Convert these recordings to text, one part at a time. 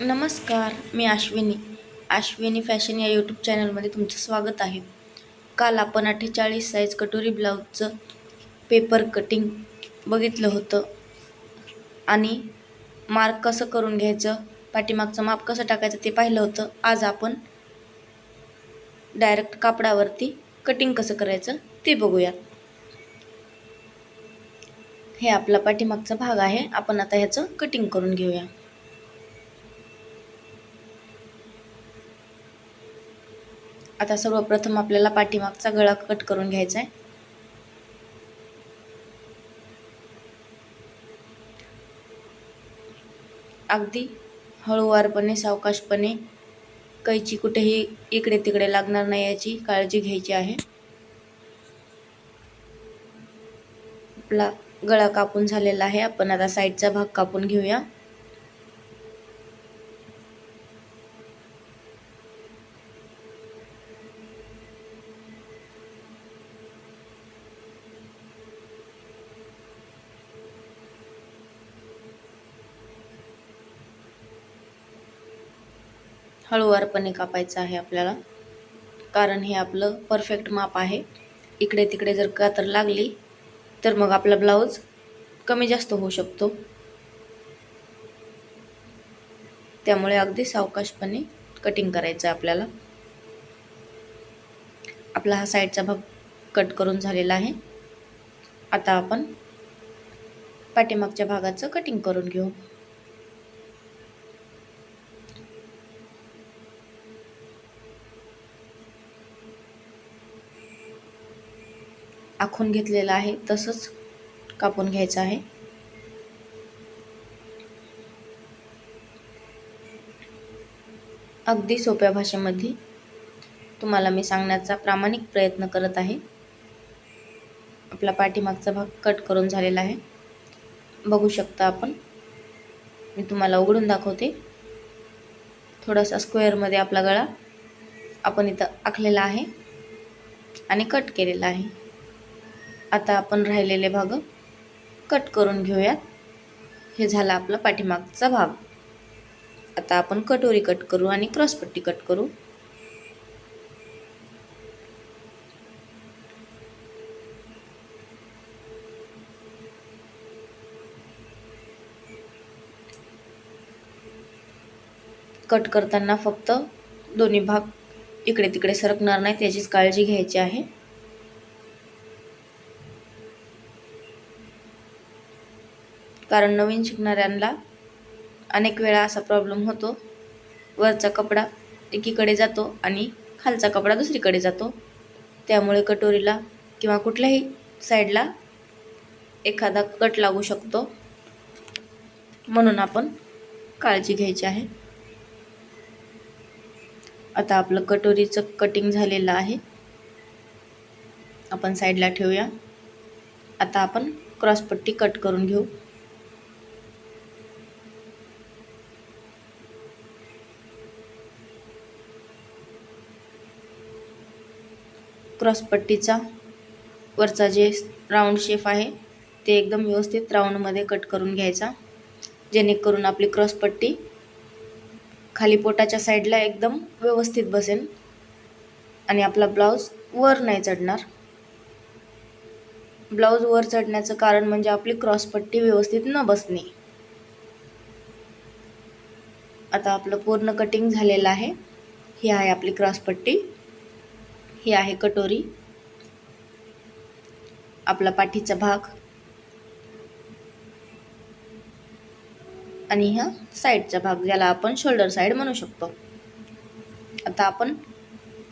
नमस्कार मी आश्विनी आश्विनी फॅशन या यूट्यूब चॅनलमध्ये तुमचं स्वागत आहे. काल आपण अठ्ठेचाळीस साईज कटोरी ब्लाऊजचं पेपर कटिंग बघितलं होतं. आणि मार्क कसं करून घ्यायचं पाठीमागचं माप कसं टाकायचं ते पाहिलं होतं. आज आपण डायरेक्ट कापडावरती कटिंग कसं करायचं ते बघूयात. हे आपला पाठीमागचा भाग आहे. आपण आता ह्याचं कटिंग करून घेऊया. आता सर्वप्रथम आपल्याला पाठीमागचा गळा कट करून घ्यायचा आहे अगदी हळूवारपणे सावकाशपणे कैची कुठेही इकडे तिकडे लागणार नाही याची काळजी घ्यायची आहे. आपला गळा कापून झालेला आहे. आपण आता साईडचा भाग कापून घेऊया. हळूवारपणे कापायचं आहे आपल्याला. कारण हे आपलं परफेक्ट माप आहे. इकडे तिकडे जर कातर लागली तर मग आपला ब्लाऊज कमी जास्त होऊ शकतो. त्यामुळे अगदी सावकाशपणे कटिंग करायचं आहे आपल्याला. आपला हा साईडचा भाग कट करून झालेला आहे. आता आपण पाठीमागच्या भागाचं कटिंग करून घेऊ. आखून घेतलेला आहे तसंच कापून घ्यायचं आहे. अगदी सोप्या भाषेमध्ये तुम्हाला मी सांगण्याचा प्रामाणिक प्रयत्न करत आहे. आपला पाठीमागचा भाग कट करून झालेला आहे. बघू शकता आपण. मी तुम्हाला उघडून दाखवते. थोडासा स्क्वेअरमध्ये आपला गळा आपण इथं आखलेला आहे आणि कट केलेला आहे. आता आपण राहिलेले भाग कट करून घेऊयात. हे झाला आपला पाठीमागचा भाग. आता आपण कटोरी कट करू आणि क्रॉसपट्टी कट करू. कट करताना फक्त दोन्ही भाग इकडे तिकडे सरकणार नाहीत याचीच काळजी घ्यायची आहे. कारण नवीन शिकणाऱ्यांना अनेक वेळा असा प्रॉब्लेम होतो. वरचा कपडा एकीकडे जातो आणि खालचा कपडा दुसरीकडे जातो. त्यामुळे कटोरीला किंवा कुठल्याही साईडला एखादा कट लागू शकतो. म्हणून आपण काळजी घ्यायची आहे. आता आपलं कटोरीचं कटिंग झालेलं आहे. आपण साईडला ठेवूया. आता आपण क्रॉसपट्टी कट करून घेऊ. क्रॉसपट्टीचा वरचा जे राऊंड शेप आहे ते एकदम व्यवस्थित राऊंडमध्ये कट करून घ्यायचा. जेणेकरून आपली क्रॉसपट्टी खाली पोटाच्या साईडला एकदम व्यवस्थित बसेल आणि आपला ब्लाऊज वर नाही चढणार. ब्लाऊज वर चढण्याचं कारण म्हणजे आपली क्रॉसपट्टी व्यवस्थित न बसणे. आता आपलं पूर्ण कटिंग झालेलं आहे. ही आहे आपली क्रॉसपट्टी ही आहे कटोरी. आपला पाठीचा भाग. आणि हा साईडचा भाग ज्याला आपण शोल्डर साईड म्हणू शकतो. आता आपण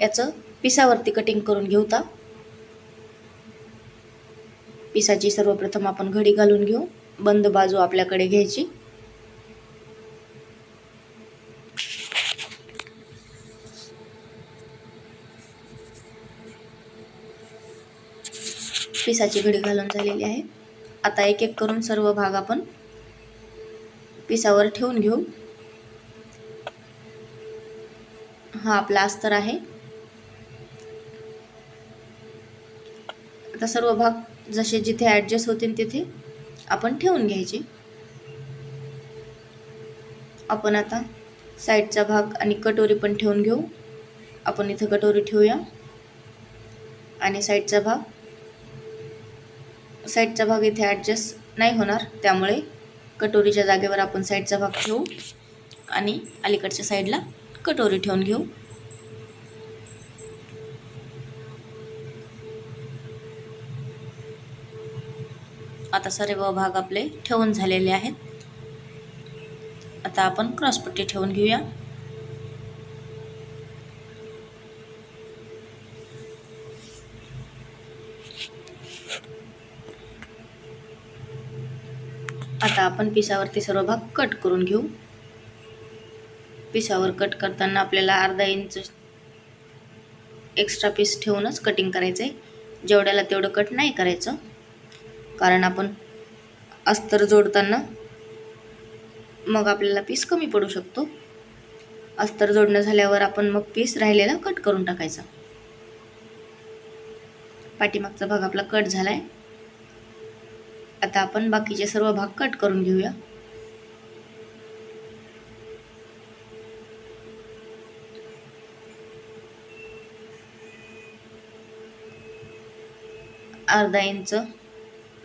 याचं पिसावरती कटिंग करून घेऊ ता पिसाची सर्वप्रथम आपण घडी घालून घेऊ. बंद बाजू आपल्याकडे घ्यायची. पिसाची घडी घालून झालेली आहे. आता एक एक करून सर्व भाग आपण पिसावर ठेवून घेऊ. हा आपला अस्तर आहे. आता सर्व भाग जसे जिथे ॲडजस्ट होतील तिथे आपण ठेवून घ्यायचे. आपण आता साईडचा भाग आणि कटोरी पण ठेवून घेऊ. आपण इथं कटोरी ठेवूया. आणि साईडचा भाग साईडचा भाग इथे ॲडजस्ट नाही होणार. त्यामुळे कटोरीच्या जागेवर आपण साईडचा भाग ठेवू आणि अलीकडच्या साईडला कटोरी ठेवून घेऊ. आता सर्व भाग आपले ठेवून झालेले आहेत. आता आपण क्रॉसपट्टी ठेवून घेऊया. आता आपण पिसावरती सर्व भाग कट करून घेऊ. पिसावर कट करताना आपल्याला अर्धा इंच एक्स्ट्रा पीस ठेवूनच कटिंग करायचं आहे जेवढ्याला तेवढं कट नाही करायचं. कारण आपण अस्तर जोडताना मग आपल्याला पीस कमी पडू शकतो. अस्तर जोडणं झाल्यावर आपण मग पीस राहिलेला कट करून टाकायचा. पाठीमागचा भाग आपला कट झाला आहे आता आपण बाकीचे सर्व भाग कट करून घेऊया. अर्धा इंच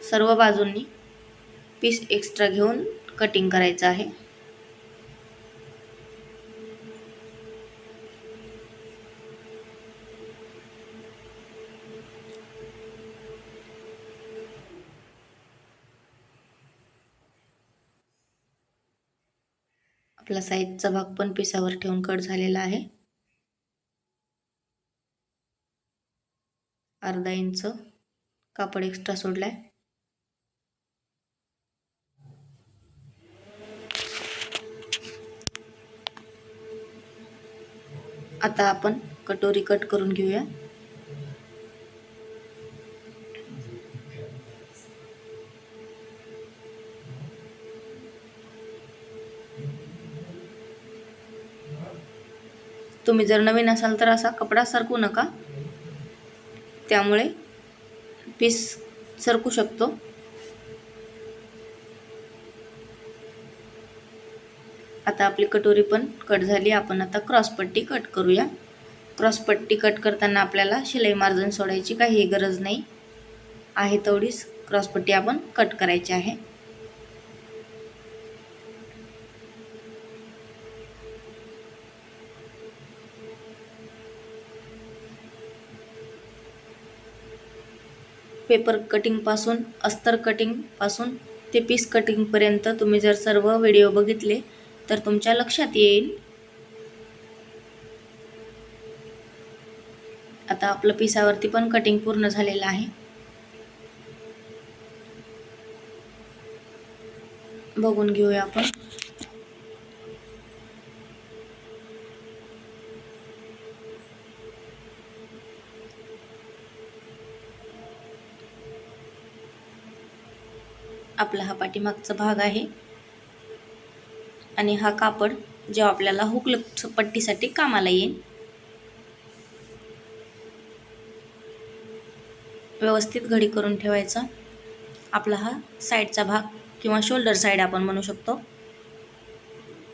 सर्व बाजूंनी पीस एक्स्ट्रा घेऊन कटिंग करायचं आहे. आपला साईजचा भाग पण पिसावर ठेवून कट झालेला आहे. अर्धा इंच कापड एक्स्ट्रा सोडलाय. आता आपण कटोरी कट करून घेऊया. तुम्ही जर नवीन असाल तर असा कपडा सरकू नका. त्यामुळे पीस सरकू शकतो. आता आपली कटोरी पण कट झाली. आपण आता क्रॉसपट्टी कट करूया. क्रॉसपट्टी कट करताना आपल्याला शिलाई मार्जन सोडायची काही गरज नाही. आहे तेवढीच क्रॉसपट्टी आपण कट करायची आहे. पेपर कटिंगपासून अस्तर कटिंगपासून ते पीस कटिंगपर्यंत तुम्ही जर सर्व व्हिडिओ बघितले तर तुमच्या लक्षात येईल. आता आपलं पिसावरती पण कटिंग पूर्ण झालेलं आहे. बघून घेऊया आपण. आपला हा पाठीमागचा भाग आहे. आणि हा कापड जो आपल्याला हुक पट्टीसाठी कामाला येईल. व्यवस्थित घडी करून ठेवायचा. आपला हा साईडचा भाग किंवा शोल्डर साईड आपण म्हणू शकतो.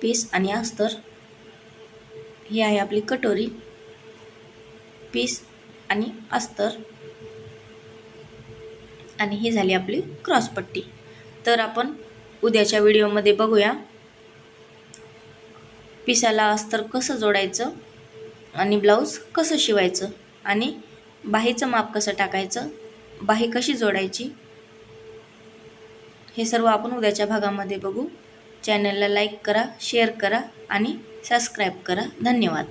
पीस आणि अस्तर. ही आहे आपली कटोरी. पीस आणि अस्तर. आणि ही झाली आपली क्रॉसपट्टी तर आपण उद्याच्या व्हिडिओमध्ये बघूया. पिसाला अस्तर कसं जोडायचं आणि ब्लाऊज कसं शिवायचं आणि बाहीचं माप कसं टाकायचं बाही कशी जोडायची हे सर्व आपण उद्याच्या भागामध्ये बघू. चॅनलला लाईक करा शेअर करा आणि सबस्क्राईब करा. धन्यवाद.